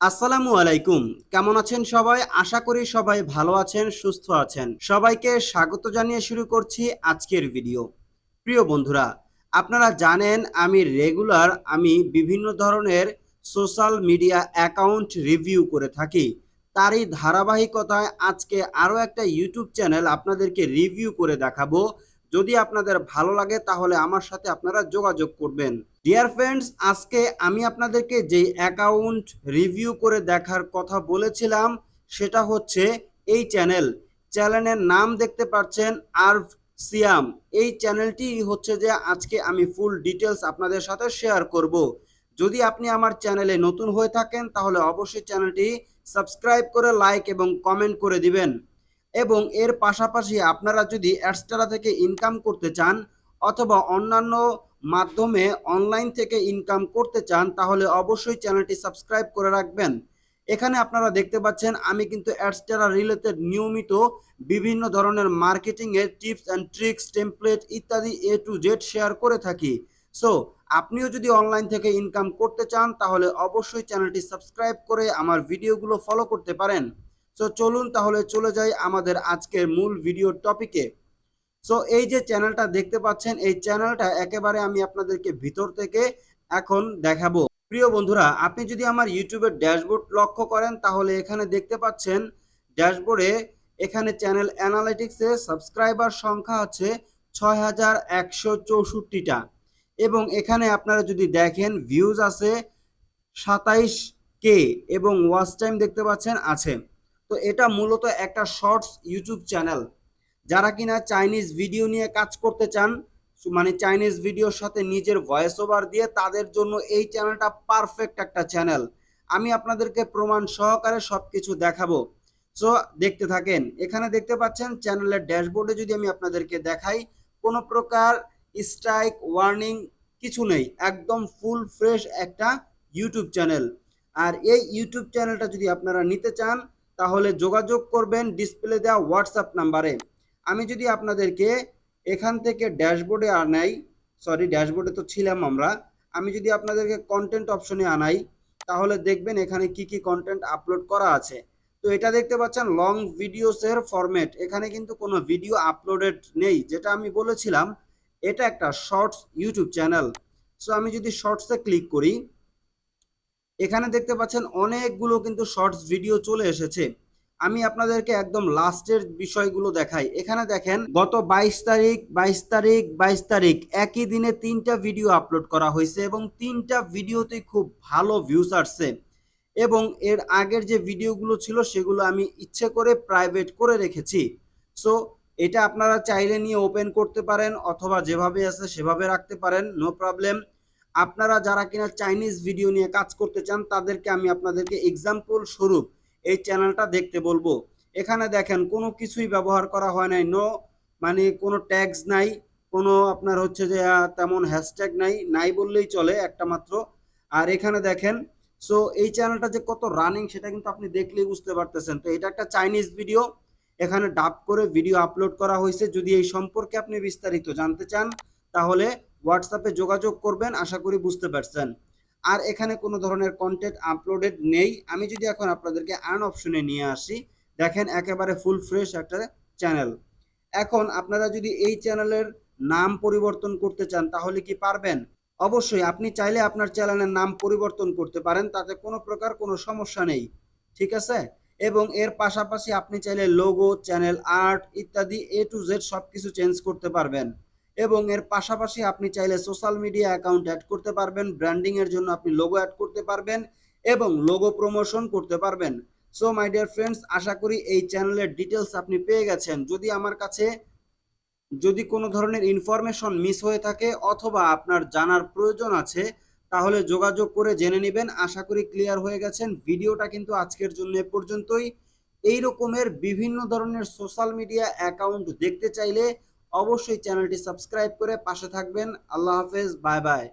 আসসালামু আলাইকুম। কেমন আছেন সবাই? আশা করি সবাই ভালো আছেন, সুস্থ আছেন। সবাইকে স্বাগত জানিয়ে শুরু করছি আজকের ভিডিও। প্রিয় বন্ধুরা, আপনারা জানেন আমি রেগুলার আমি বিভিন্ন ধরনের সোশ্যাল মিডিয়া অ্যাকাউন্ট রিভিউ করে থাকি। তারই ধারাবাহিকতায় আজকে আরও একটা ইউটিউব চ্যানেল আপনাদেরকে রিভিউ করে দেখাবো। যদি আপনাদের ভালো লাগে, তাহলে আমার সাথে আপনারা যোগাযোগ করবেন। ডিয়ার ফ্রেন্ডস আজকে আমি আপনাদেরকে যে অ্যাকাউন্ট রিভিউ করে দেখার কথা বলেছিলাম, সেটা হচ্ছে এই চ্যানেল চ্যানেলের নাম দেখতে পাচ্ছেন আর্ভ সিয়াম। এই চ্যানেলটি হচ্ছে যে আজকে আমি ফুল ডিটেলস আপনাদের সাথে শেয়ার করব। যদি আপনি আমার চ্যানেলে নতুন হয়ে থাকেন, তাহলে অবশ্যই চ্যানেলটি সাবস্ক্রাইব করে লাইক এবং কমেন্ট করে দিবেন। এবং এর পাশাপাশি আপনারা যদি অ্যাডস্টারা থেকে ইনকাম করতে চান অথবা অন্যান্য মাধ্যমে অনলাইন থেকে ইনকাম করতে চান, তাহলে অবশ্যই চ্যানেলটি সাবস্ক্রাইব করে রাখবেন। এখানে আপনারা দেখতে পাচ্ছেন, আমি কিন্তু অ্যাডস্টারা রিলেটেড নিয়মিত বিভিন্ন ধরনের মার্কেটিংয়ের টিপস অ্যান্ড ট্রিক্স টেমপ্লেট ইত্যাদি এ টু জেড শেয়ার করে থাকি। সো আপনিও যদি অনলাইন থেকে ইনকাম করতে চান, তাহলে অবশ্যই চ্যানেলটি সাবস্ক্রাইব করে আমার ভিডিওগুলো ফলো করতে পারেন। সো চলুন তাহলে চলে যাই আমাদের আজকের মূল ভিডিওর টপিকে সো এই যে চ্যানেলটা দেখতে পাচ্ছেন, এই চ্যানেলটা একেবারে আমি আপনাদেরকে ভিতর থেকে এখন দেখাবো। প্রিয় বন্ধুরা, আপনি যদি আমার ইউটিউবের ড্যাশবোর্ড লক্ষ্য করেন, তাহলে এখানে দেখতে পাচ্ছেন ড্যাশবোর্ডে এখানে চ্যানেল অ্যানালিটিক্সে সাবস্ক্রাইবার সংখ্যা হচ্ছে ছয় হাজার একশো চৌষট্টিটা। এবং এখানে আপনারা যদি দেখেন ভিউজ আছে সাতাইশ কে এবং ওয়াচ টাইম দেখতে পাচ্ছেন আছে। তো এটা মূলত একটা শর্টস ইউটিউব চ্যানেল। যারা কিনা চাইনিজ ভিডিও নিয়ে কাজ করতে চান মানে চাইনিজ ভিডিওর সাথে নিজের ভয়েস ওভার দিয়ে তাদের জন্য এই চ্যানেলটা পারফেক্ট একটা চ্যানেল। আমি আপনাদেরকে প্রমাণ সহকারে সব কিছু দেখাবো। সো দেখতে থাকেন, এখানে দেখতে পাচ্ছেন চ্যানেলের ড্যাশবোর্ডে যদি আমি আপনাদেরকে দেখাই, কোনো প্রকার স্ট্রাইক ওয়ার্নিং কিছু নেই, একদম ফুল ফ্রেশ একটা ইউটিউব চ্যানেল। আর এই ইউটিউব চ্যানেলটা যদি আপনারা নিতে চান তাহলে যোগাযোগ করবেন ডিসপ্লে দেওয়া হোয়াটসঅ্যাপ নাম্বারে আমি যদি আপনাদেরকে এখান থেকে ড্যাশবোর্ডে আনাই সরি ড্যাশবোর্ডে তো ছিলাম আমরা, আমি যদি আপনাদেরকে কন্টেন্ট অপশনে আনাই, তাহলে দেখবেন এখানে কি কি কন্টেন্ট আপলোড করা আছে। তো এটা দেখতে পাচ্ছেন লং ভিডিওসের ফরম্যাট এখানে কিন্তু কোনো ভিডিও আপলোডেড নেই, যেটা আমি বলেছিলাম, এটা একটা শর্টস ইউটিউব চ্যানেল সো আমি যদি শর্টসে ক্লিক করি এখানে দেখতে পাচ্ছেন অনেকগুলো কিন্তু শর্টস ভিডিও চলে এসেছে। আমি আপনাদেরকে একদম লাস্টের বিষয়গুলো দেখাই। এখানে দেখেন, গত বাইশ তারিখ বাইশ তারিখ বাইশ তারিখ একই দিনে তিনটা ভিডিও আপলোড করা হয়েছে এবং তিনটা ভিডিওতে খুব ভালো ভিউস আসছে। এবং এর আগের যে ভিডিওগুলো ছিল সেগুলো আমি ইচ্ছে করে প্রাইভেট করে রেখেছি। সো এটা আপনারা চাইলে নিয়ে ওপেন করতে পারেন অথবা যেভাবে আছে সেভাবে রাখতে পারেন নো প্রবলেম আপনারা যারা কিনা চাইনিজ ভিডিও নিয়ে কাজ করতে চান, তাদেরকে আমি আপনাদেরকে এক্সাম্পল স্বরূপ এই চ্যানেলটা দেখতে বলব। এখানে দেখেন, কোনো কিছুই ব্যবহার করা হয় নাই নো মানে কোনো ট্যাগস নাই, কোনো আপনার হচ্ছে যে তেমন হ্যাশট্যাগ নাই নাই বললেই চলে একটা মাত্র। আর এখানে দেখেন সো এই চ্যানেলটা যে কত রানিং সেটা কিন্তু আপনি দেখলেই বুঝতে পারতেছেন। তো এটা একটা চাইনিজ ভিডিও এখানে ডাব করে ভিডিও আপলোড করা হয়েছে। যদি এই সম্পর্কে আপনি বিস্তারিত জানতে চান, তাহলে হোয়াটসঅ্যাপে যোগাযোগ করবেন, আশা করি বুঝতে পারছেন। আর এখানে কোনো ধরনের কন্টেন্ট আপলোডেড নেই। আমি যদি এখন আপনাদেরকে আর্ন অপশনে নিয়ে আসি, দেখেন একেবারে ফুল ফ্রেশ একটা চ্যানেল এখন আপনারা যদি এই চ্যানেলের নাম পরিবর্তন করতে চান, তাহলে কি পারবেন? অবশ্যই, আপনি চাইলে আপনার চ্যানেলের নাম পরিবর্তন করতে পারেন, তাতে কোনো প্রকার কোনো সমস্যা নেই। ঠিক আছে? এবং এর পাশাপাশি আপনি চাইলে লোগো চ্যানেল আর্ট ইত্যাদি এ টু জেড সব কিছু চেঞ্জ করতে পারবেন। এবং এর পাশাপাশি আপনি চাইলে সোশ্যাল মিডিয়া অ্যাকাউন্ট অ্যাড করতে পারবেন ব্র্যান্ডিং এর জন্য আপনি লোগো অ্যাড করতে পারবেন এবং লোগো প্রমোশন করতে পারবেন। সো মাই ডিয়ার ফ্রেন্ডস আশা করি এই চ্যানেলের ডিটেলস আপনি পেয়ে গেছেন। যদি আমার কাছে যদি কোনো ধরনের ইনফরমেশন মিস হয়ে থাকে অথবা আপনার জানার প্রয়োজন আছে, তাহলে যোগাযোগ করে জেনে নেবেন। আশা করি ক্লিয়ার হয়ে গেছেন। ভিডিওটা কিন্তু আজকের জন্য এ পর্যন্তই। এই রকমের বিভিন্ন ধরনের সোশ্যাল মিডিয়া অ্যাকাউন্ট দেখতে চাইলে অবশ্যই চ্যানেলটি সাবস্ক্রাইব করে পাশে থাকবেন। আল্লাহ হাফেজ বাই বাই।